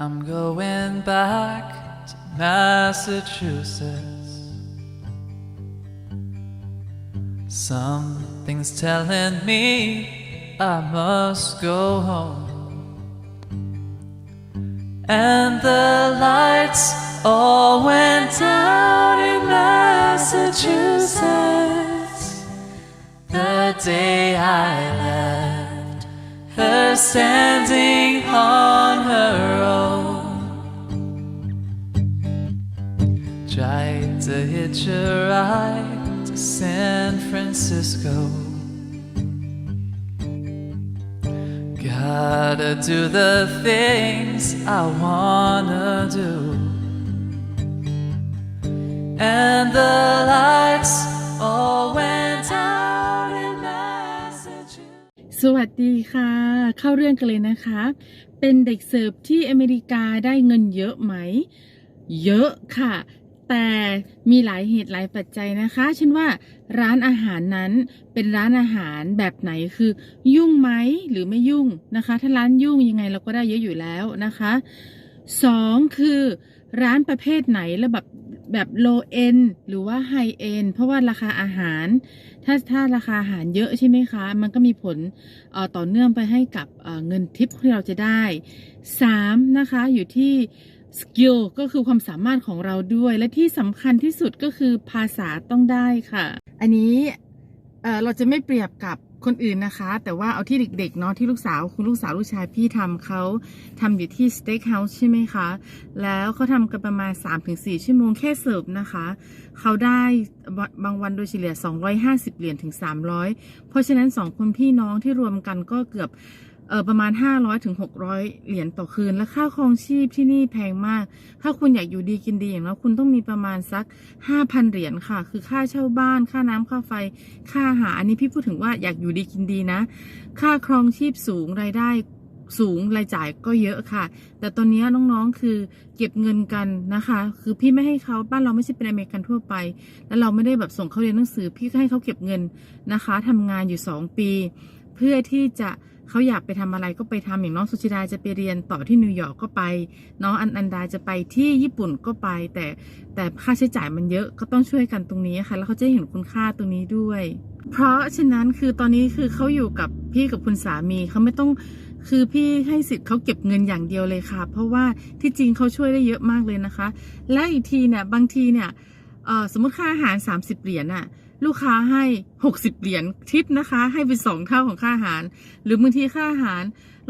I'm going back to Massachusetts. Something's telling me I must go home. And the lights all went out in Massachusetts the day I left her standing on her to hitch a ride to San Francisco. Gotta do the things I wanna do. And the lights all went out in Massachusetts. สวัสดีค่ะ เข้าเรื่องกันเลยนะคะ เป็นเด็กเสิร์ฟที่อเมริกาได้เงินเยอะไหม เยอะค่ะ แต่มีหลายเหตุหลายปัจจัยนะคะ เช่นว่าร้านอาหารนั้นเป็นร้านอาหารแบบไหนคือ ยุ่งไหมหรือไม่ยุ่งนะคะ ถ้าร้านยุ่งยังไงเราก็ได้เยอะอยู่แล้วนะคะสองคือร้านประเภทไหนแล้วแบบแบบ low end หรือว่า high end เพราะว่าราคาอาหาร ถ้าถ้าราคาอาหารเยอะใช่ไหมคะ มันก็มีผลต่อเนื่องไปให้กับเอ่อเงินทิปที่เราจะได้ 3. นะคะอยู่ที่ สกิลก็คือความสามารถของเราด้วย และที่สำคัญที่สุดก็คือภาษาต้องได้ค่ะ อันนี้เเราจะไม่เปรียบกับคนอื่นนะคะ แต่ว่าเอาที่เด็กๆเนาะที่ลูกสาวคุณลูกสาวลูกชายพี่ทำเขาทำอยู่ที่สเต็กเฮาส์ใช่ไหมคะ แล้วเขาทำกันประมาณ 3-4 ชั่วโมงแค่เสิร์ฟนะคะ เขาได้บางวันโดยเฉลี่ย 250 เหรียญถึง 300 เพราะฉะนั้น 2 คนพี่น้องที่รวมกันก็เกือบ เออประมาณ 500ถึง600 เหรียญต่อคืน และค่าครองชีพที่นี่แพงมาก ถ้าคุณอยากอยู่ดีกินดีอย่างน้อยคุณต้องมีประมาณสัก 5,000 เหรียญค่ะ คือค่าเช่าบ้าน ค่าน้ำค่าไฟ ค่าอาหารอันนี้พี่พูดถึงว่าอยากอยู่ดีกินดีนะ ค่าครองชีพสูงรายได้สูงรายจ่ายก็เยอะค่ะ แต่ตอนนี้น้องๆคือเก็บเงินกันนะคะ คือพี่ไม่ให้เขาบ้านเราไม่ใช่เป็นอเมริกันทั่วไป แล้วเราไม่ได้แบบส่งเขาเรียนหนังสือ พี่ก็ให้เขาเก็บเงินนะคะทำงานอยู่ 2 ปี เพื่อที่จะ เขาอยากไปทำอะไรก็ไปทำอย่างน้องสุชิดาจะไปเรียนต่อที่นิวยอร์กก็ไป น้องอันอันดาจะไปที่ญี่ปุ่นก็ไป แต่แต่ค่าใช้จ่ายมันเยอะก็ต้องช่วยกันตรงนี้ค่ะ แล้วเขาจะเห็นคุณค่าตรงนี้ด้วย เพราะฉะนั้นคือตอนนี้คือเขาอยู่กับพี่กับคุณสามีเขาไม่ต้องคือพี่ให้สิทธิ์เขาเก็บเงินอย่างเดียวเลยค่ะ เพราะว่าที่จริงเขาช่วยได้เยอะมากเลยนะคะ และอีกทีเนี่ยบางทีเนี่ยสมมติค่าอาหาร 30 เหรียญน่ะ ลูกค้าให้60เหรียญทิปนะคะ ให้เป็นสองเท่าของค่าอาหาร หรือบางทีค่าอาหาร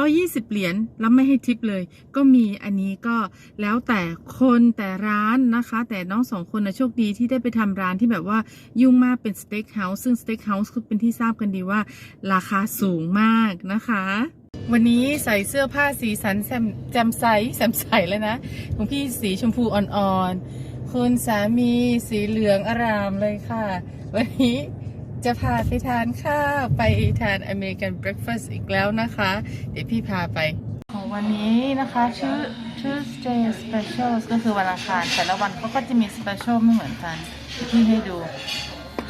120เหรียญแล้วไม่ให้ทิปเลย ก็มีอันนี้ก็แล้วแต่คนแต่ร้านนะคะ แต่น้องสองคนนะโชคดีที่ได้ไปทำร้านที่แบบว่ายุ่งมากเป็นสเต็กเฮาส์ซึ่งสเต็กเฮาส์คือเป็นที่ทราบกันดีว่า ราคาสูงมากนะคะวันนี้ใส่เสื้อผ้าสีสันแจ่มใสแจ่มใสเลยนะของพี่สีชมพูอ่อนๆคุณสามีสีเหลืองอารามเลยค่ะ วันนี้จะพาไปทานข้าวไปทานอเมริกันเบรคฟาสต์อีกแล้วนะคะ เดี๋ยวพี่พาไป ของวันนี้นะคะชื่อ Tuesday Specials ก็คือวันอังคารแต่ละวันเขาก็จะมี Special ไม่เหมือนกันเดี๋ยวพี่ให้ดู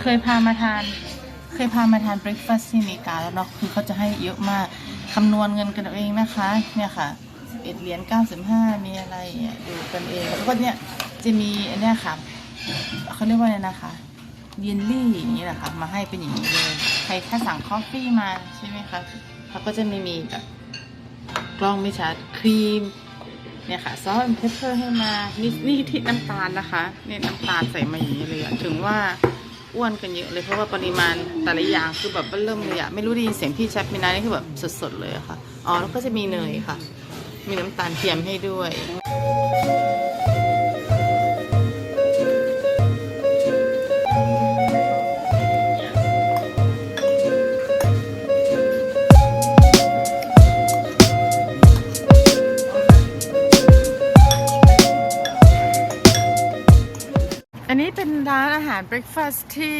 เคยพามาทาน เคยพามาทานเบรคฟาสต์ที่อเมริกาแล้วเนาะคือเขาจะให้เยอะมากคำนวณเงินกันเองนะคะ เนี่ยค่ะ11เหรียญ95 มีอะไรดูกันเองแล้วก็เนี่ยจะมีอันเนี้ยค่ะเขาเรียกว่าอะไรนะคะ เยนลี่อย่างนี้แหละค่ะมาให้เป็นอย่างนี้เลยใครแค่สั่งคอฟฟี่มาใช่ไหมคะเขาก็จะไม่มีแบบกล้องไม่ชัดครีมเนี่ยค่ะซอสเพปเปอร์ให้มานี่นี่ที่น้ำตาลนะคะเนี่ยน้ำตาลใส่มาอย่างนี้เลยอะถึงว่าอ้วนกันเยอะเลยเพราะว่าปริมาณแต่ละอย่างคือแบบเริ่มเลยอะไม่รู้ได้ยินเสียงพี่แชปมินานี่คือแบบสดๆเลยอะค่ะอ๋อแล้วก็จะมีเนยค่ะ มีน้ำตาลเทียมให้ด้วย นนี้เป็นร้านอาหารเบรคฟาสต์ที่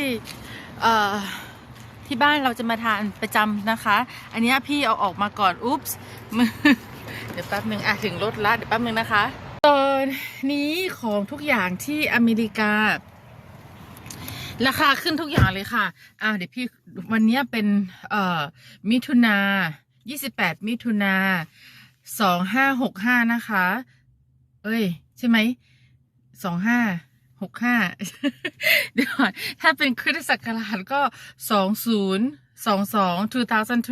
ที่บ้านเราจะมาทานประจำนะคะ อันนี้พี่เอาออกมาก่อน อุ๊ปส์เดี๋ยวแป๊บหนึ่งอะถึงรถละเดี๋ยวแป๊บหนึ่งนะคะ ตอนนี้ของทุกอย่างที่อเมริการาคาขึ้นทุกอย่างเลยค่ะอ่าเดี๋ยวพี่วันนี้เป็นเอ่อมิถุนา28 มิถุนาสองห้าหกห้านะคะ เอ้ย ใช่ไหมสอง หกห้าเดี๋ยวก่อนถ้าเป็นคริสตศักราชก็สองศูนย์สองสอง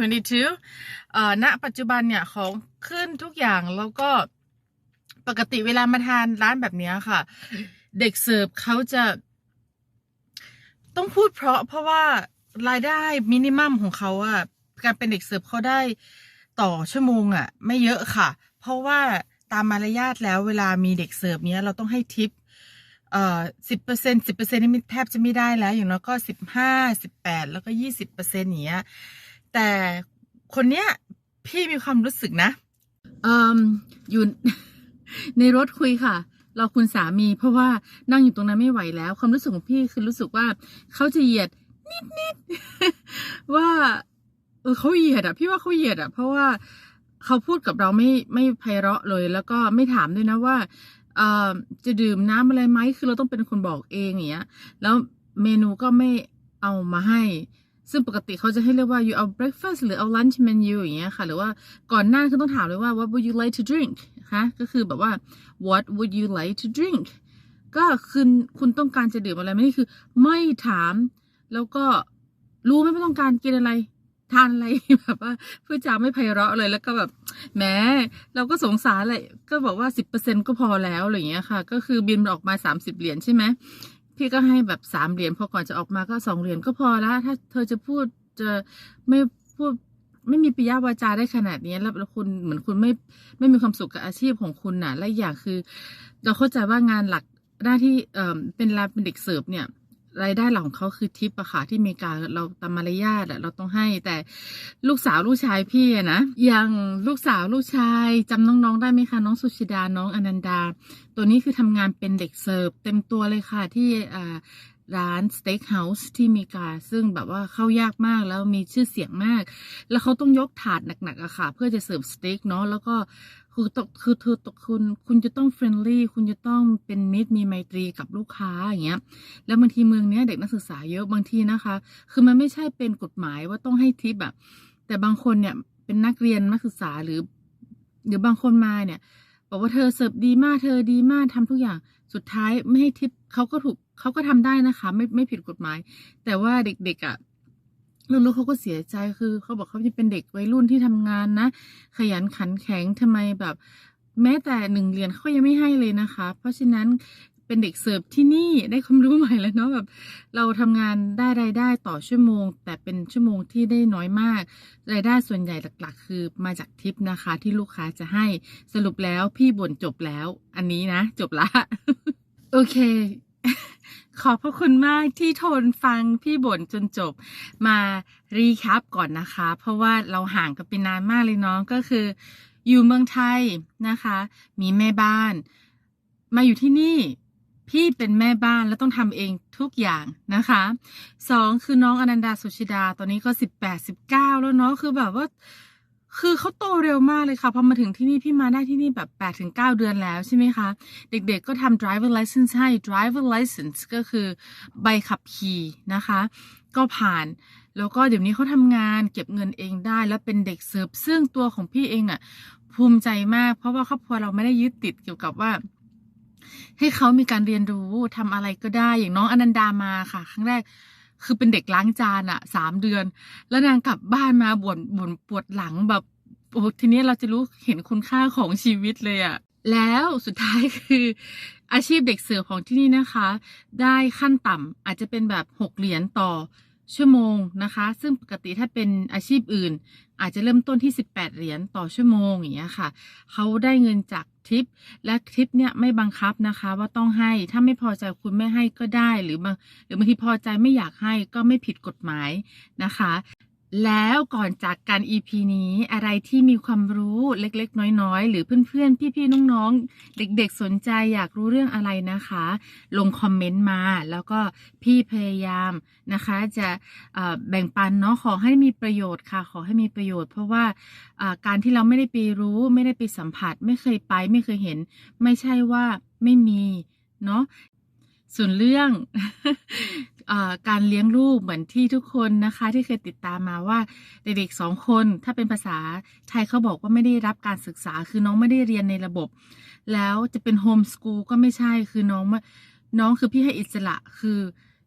2022อ่อณปัจจุบันเนี่ยของขึ้นทุกอย่างแล้วก็ปกติเวลามาทานร้านแบบนี้ค่ะ เด็กเสิร์ฟเขาจะ ต้องพูดเพราะเพราะว่ารายได้มินิมัมของเขาอะการเป็นเด็กเสิร์ฟเขาได้ต่อชั่วโมงอะไม่เยอะค่ะ เพราะว่าตามมารยาทแล้วเวลามีเด็กเสิร์ฟเนี้ยเราต้องให้ทิป เอ่อสิบเปอร์เซ็นสิบเปอร์เซ็นนี่แทบจะไม่ได้แล้ว อย่างน้อยก็สิบห้าสิบแปดแล้วก็ยี่สิบเปอร์เซ็นอย่างเงี้ยแต่คนเนี้ยพี่มีความรู้สึกนะเอ่ออยู่ในรถคุยค่ะเราคุณสามี เพราะว่านั่งอยู่ตรงนั้นไม่ไหวแล้ว ความรู้สึกของพี่คือรู้สึกว่าเขาจะเหยียดนิดๆว่า เออเขาเหยียดอะ พี่ว่าเขาเหยียดอะ เพราะว่าเขาพูดกับเราไม่ไม่ไพเราะเลย แล้วก็ไม่ถามด้วยนะว่า เอ่อจะดื่มน้ำอะไรไหมคือเราต้องเป็นคนบอกเองอย่างเงี้ย แล้วเมนูก็ไม่เอามาให้ ซึ่งปกติเขาจะให้เรียกว่า you เอา breakfast หรือเอา lunch menu อย่างเงี้ยค่ะ หรือว่าก่อนหน้าคือต้องถามเลยว่า what would you like to drink คะก็คือแบบว่า what would you like to drink ก็คือคุณต้องการจะดื่มอะไรไหมนี่คือ ไม่ถาม แล้วก็รู้ไหมว่าต้องการกินอะไร ทานอะไรแบบว่าเพื่อจะไม่ไพเราะเลยแล้วก็แบบแหมเราก็สงสารเลยก็บอกว่าสิบเปอร์เซ็นก็พอแล้วอะไรอย่างเงี้ยค่ะ ก็คือบินออกมาสามสิบเหรียญใช่ไหมพี่ก็ให้แบบสามเหรียญพอก่อนจะออกมาก็สองเหรียญก็พอแล้วถ้าเธอจะพูดจะไม่พูดไม่มีปิยาวาจาได้ขนาดนี้แล้วคุณเหมือนคุณไม่ไม่มีความสุขกับอาชีพของคุณน่ะและอย่างคือ เราเข้าใจว่างานหลักหน้าที่เอ่อเป็นร้าเป็นเด็กเสิร์ฟเนี่ย รายได้หลักของเขาคือทิปอะค่ะที่อเมริกาเราตามมารยาทอะเราต้องให้แต่ลูกสาวลูกชายพี่นะอย่างลูกสาวลูกชายจำน้องๆได้ไหมคะน้องสุชิดาน้องอนันดา ตัวนี้คือทำงานเป็นเด็กเสิร์ฟเต็มตัวเลยค่ะที่อ่าร้านสเต็กเฮาส์ที่อเมริกา ซึ่งแบบว่าเข้ายากมากแล้วมีชื่อเสียงมาก แล้วเขาต้องยกถาดหนักๆอะค่ะ เพื่อจะเสิร์ฟสเต็กเนาะแล้วก็ คือตคือเธอตคุณคุณจะต้องเฟรนลี่คุณจะต้องเป็นมิตรมีไมตรีกับลูกค้าอย่างเงี้ยแล้วบางทีเมืองเนี้ยเด็กนักศึกษาเยอะบางทีนะคะ คือมันไม่ใช่เป็นกฎหมายว่าต้องให้ทิปอะแต่บางคนเนี่ยเป็นนักเรียนนักศึกษาหรือ หรือบางคนมาเนี่ยบอกว่าเธอเสิร์ฟดีมากเธอดีมากทำทุกอย่างสุดท้ายไม่ให้ทิปเขาก็ถูกเขาก็ทำได้นะคะ ไม่ไม่ผิดกฎหมาย แต่ว่าเด็กๆอะ่ะ ลูกๆเขาก็เสียใจคือเขาบอกเขาจะเป็นเด็กวัยรุ่นที่ทำงานนะ ขยันขันแข็งทำไมแบบ แม้แต่หนึ่งเหรียญเขายังไม่ให้เลยนะคะ เพราะฉะนั้นเป็นเด็กเสิร์ฟที่นี่ได้ความรู้ใหม่แล้วเนาะแบบเราทำงานได้รายได้ต่อชั่วโมง แต่เป็นชั่วโมงที่ได้น้อยมาก รายได้ส่วนใหญ่หลักๆ คือมาจากทิปนะคะ ที่ลูกค้าจะให้สรุปแล้วพี่บ่นจบแล้ว อันนี้นะ จบละ โอเค ขอบพระคุณมากที่ทนฟังพี่บ่นจนจบมารีแคปก่อนนะคะ เพราะว่าเราห่างกันไปนานมากเลยเนาะก็คือ อยู่เมืองไทยนะคะ มีแม่บ้าน มาอยู่ที่นี่พี่เป็นแม่บ้านแล้วต้องทำเองทุกอย่างนะคะสองคือน้องอนันดาสุชิดาตอนนี้ก็สิบแปดสิบเก้าแล้วเนาะคือแบบว่า คือเขาโตเร็วมากเลยค่ะ พอมาถึงที่นี่พี่มาได้ที่นี่แบบ8ปดถึงเเดือนแล้วใช่ไหมคะ เด็กๆก็ทำ driver license ให้ driver license ก็คือใบขับขี่นะคะ ก็ผ่าน แล้วก็เดี๋ยวนี้เขาทำงานเก็บเงินเองได้ แล้วเป็นเด็กเสิร์ฟซึ่งตัวของพี่เองอะ่ะ ภูมิใจมาก เพราะว่าครอบครัวเราไม่ได้ยึดติดเกี่ยวกับว่าให้เขามีการเรียนรู้ทำอะไรก็ได้อย่างน้องอนันดามาค่ะ ครั้งแรก คือเป็นเด็กล้างจานอะสามเดือน แล้วนางกลับบ้านมาบ่นบ่นปวดหลังแบบโอ้ทีนี้เราจะรู้เห็นคุณค่าของชีวิตเลยอะแล้วสุดท้ายคืออาชีพเด็กเสิร์ฟของที่นี่นะคะ ได้ขั้นต่ำอาจจะเป็นแบบหกเหรียญต่อ ชั่วโมงนะคะ ซึ่งปกติถ้าเป็นอาชีพอื่น อาจจะเริ่มต้นที่ 18 เหรียญต่อชั่วโมงอย่างเงี้ยค่ะ เขาได้เงินจากทิป และทิปเนี่ยไม่บังคับนะคะ ว่าต้องให้ถ้าไม่พอใจคุณไม่ให้ก็ได้หรือบางหรือบางทีพอใจไม่อยากให้ก็ไม่ผิดกฎหมายนะคะ แล้วก่อนจากการ EP นี้อะไรที่มีความรู้เล็กๆ น้อยๆ หรือเพื่อนๆ พี่ๆ น้องๆ เด็กๆ สนใจอยากรู้เรื่องอะไรนะคะ ลงคอมเมนต์มา แล้วก็พี่พยายามนะคะจะแบ่งปันเนาะขอให้มีประโยชน์ค่ะ ขอให้มีประโยชน์ เพราะว่าการที่เราไม่ได้ไปรู้ ไม่ได้ไปสัมผัส ไม่เคยไปไม่เคยเห็น ไม่ใช่ว่าไม่มีเนาะ ส่วนเรื่องอการเลี้ยงลูกเหมือนที่ทุกคนนะคะ ที่เคยติดตามมาว่าเด็กๆสองคนถ้าเป็นภาษาไทยเขาบอกว่าไม่ได้รับการศึกษาคือน้องไม่ได้เรียนในระบบ แล้วจะเป็นโฮมสกูลก็ไม่ใช่คือน้องน้องคือพี่ให้อิสระคือ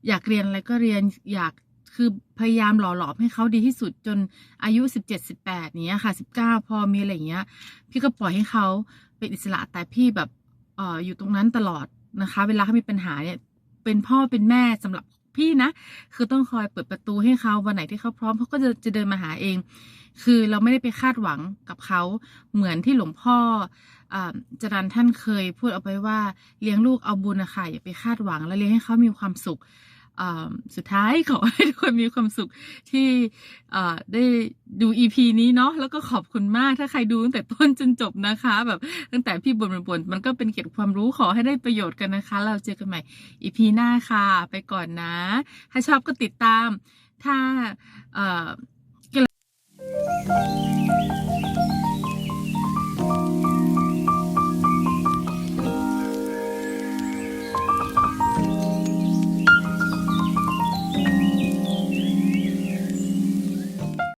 อยากเรียนอะไรก็เรียนอยากคือพยายามหล่อหลอมให้เขาดีที่สุดจนอายุสิบเจ็ดสิบแปดเนี้ยค่ะสิบเก้าพอมีอะไรเงี้ย พี่ก็ปล่อยให้เขาเป็นอิสระแต่พี่แบบอออยู่ตรงนั้นตลอด นะคะ เวลาเขามีปัญหาเนี่ยเป็นพ่อเป็นแม่สำหรับพี่นะ คือต้องคอยเปิดประตูให้เขาวันไหนที่เขาพร้อมเขาก็จะจะเดินมาหาเอง คือเราไม่ได้ไปคาดหวังกับเขาเหมือนที่หลวงพ่ออาจรันท่านเคยพูดเอาไปว่าเลี้ยงลูกเอาบุญนะคะอย่าไปคาดหวังแล้วเลี้ยงให้เขามีความสุข สุดท้ายขอให้ทุกคนมีความสุขที่ได้ดู EP นี้เนาะแล้วก็ขอบคุณมากถ้าใครดูตั้งแต่ต้นจนจบนะคะ แบบตั้งแต่พี่บ่นบ่นๆมันก็เป็นเกร็ดความรู้ขอให้ได้ประโยชน์กันนะคะ เราเจอกันใหม่ EP หน้าค่ะ ไปก่อนนะ ถ้าชอบก็ติดตามถ้าเอ่อ